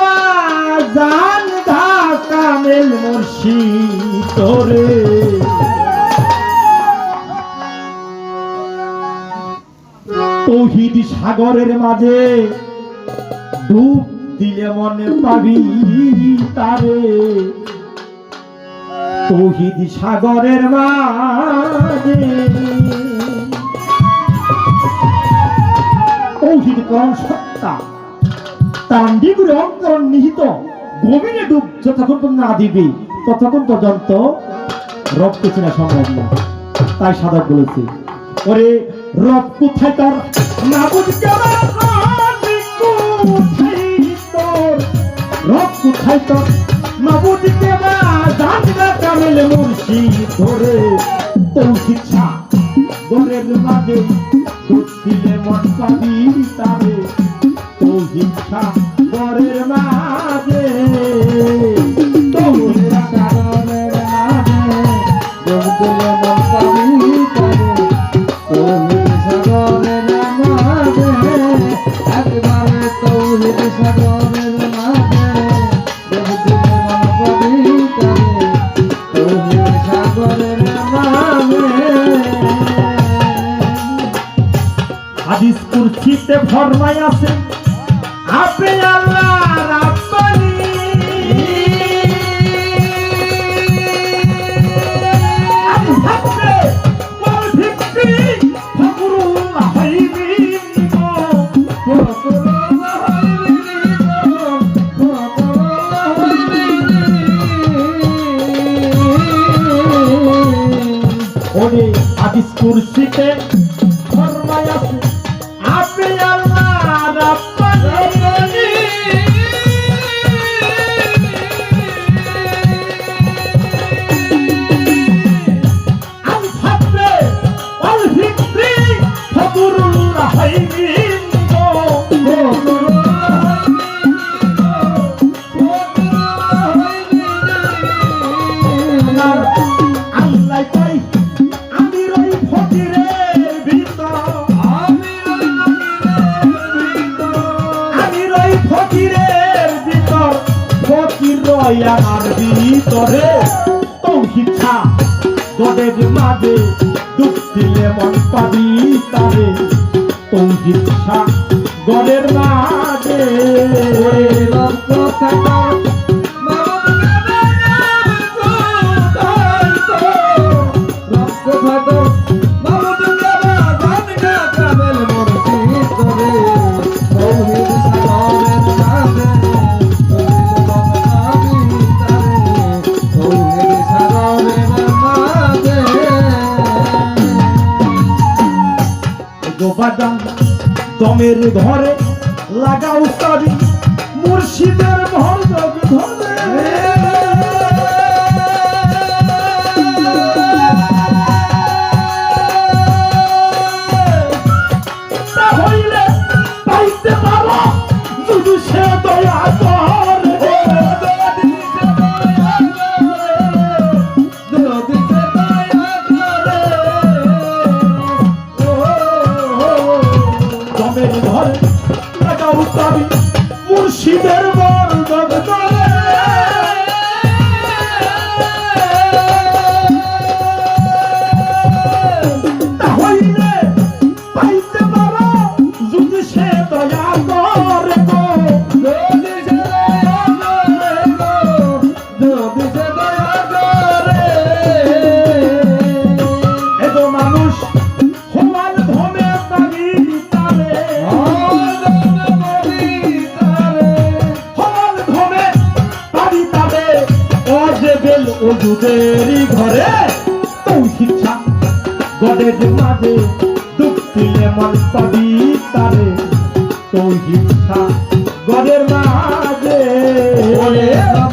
বা জান ধা কামেল মুর্শিদ তোরে। তৌহিদ সাগরের মাঝে ডুব দিলে মনে পাবি তারে। তৌহিদ সাগরের মাঝে তান্ডিগুরে অন্তরণ নিহিত গভীরে ডুব যতক্ষণ পর্যন্ত না দিবি, ততক্ষণ পর্যন্ত রক্ত চেনা সম্ভব না। তাই সাধক বলেছে, ওরে রব কোথায় তোর? না বুঝতে রব কোথায় তোর? মাবুদ দেবা জানবা কামেল মুর্শিদ ধরে? তৌহিদ ছা গরের মাঝে দুধ দিলে মন পাবি তারে। তৌহিদ সাগরের মাঝে। হাদিস কুরসিতে ফরমাই আছে ওরে হাদিস কুরসিতে ফরমাই আছে আপনি আল্লাহ রাব্বানি আমি ভাবতে বল ভিত্তি ফকরুল্লাহ হাইবি রই আমার ভিতরে ছা গডের মাঝে দুঃখ দিলে মন পাবি তারে। মাঝে। দমের ঘরে লাগাও ঘরে মুর্শিদের বেল ঘরে তৌহিদ ছা গডের মাঝে দুঃখিলে মন পাবি তারে তৌহিদ গডের মাঝে ওরে সব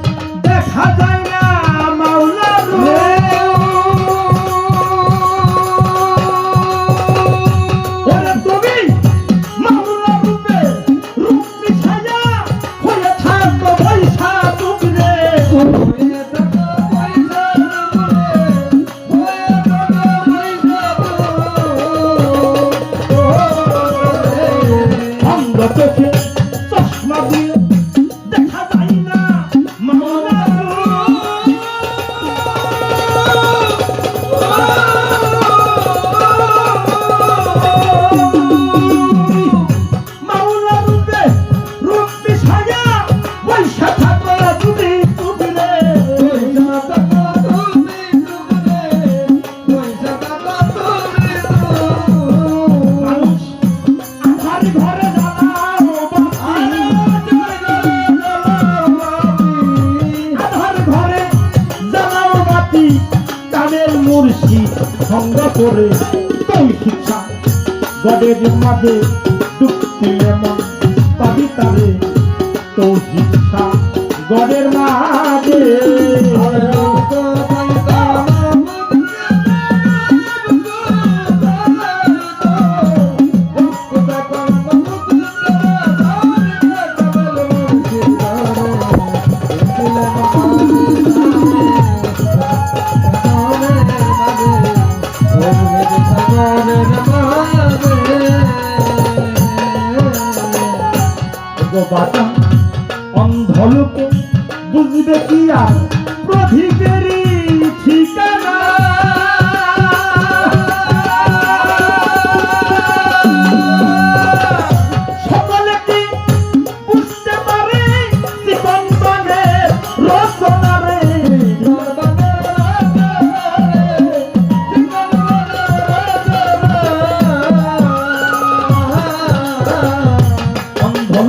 মুর্শিদ সঙ্গ করে শিক্ষা। গডের মাঝে ডুবতি এমন পাবি তারে তো শিক্ষা। গডের মাঝে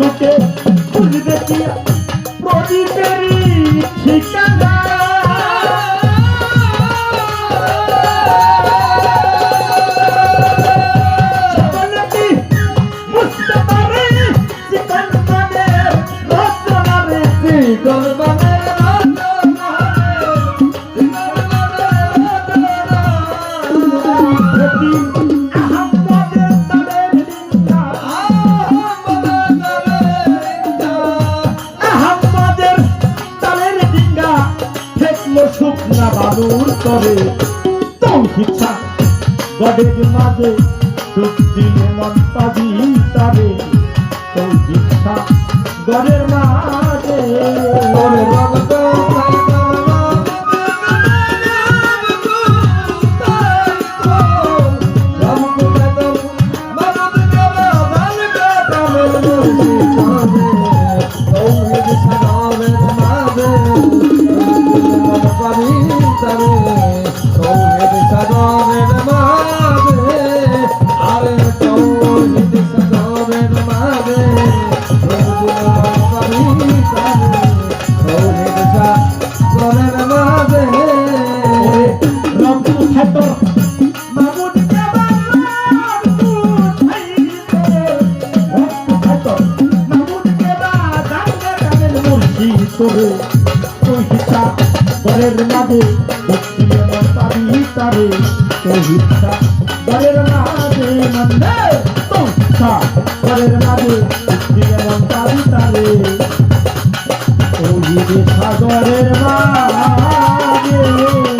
অন্ধলোকে বুঝবে কি আর শুকনা বালুর করে তৌহিচ্ছা গডের মাঝে সত্যি মন পাবি তারে মাঝে। করে তৌহিতা ঘরের মাঝে ভক্তি এমন পাবি তারে তৌহিতা ঘরের মাঝে মন্দে তৌহিতা ঘরের মাঝে ভক্তি এমন পাবি তারে সাগরের মাঝে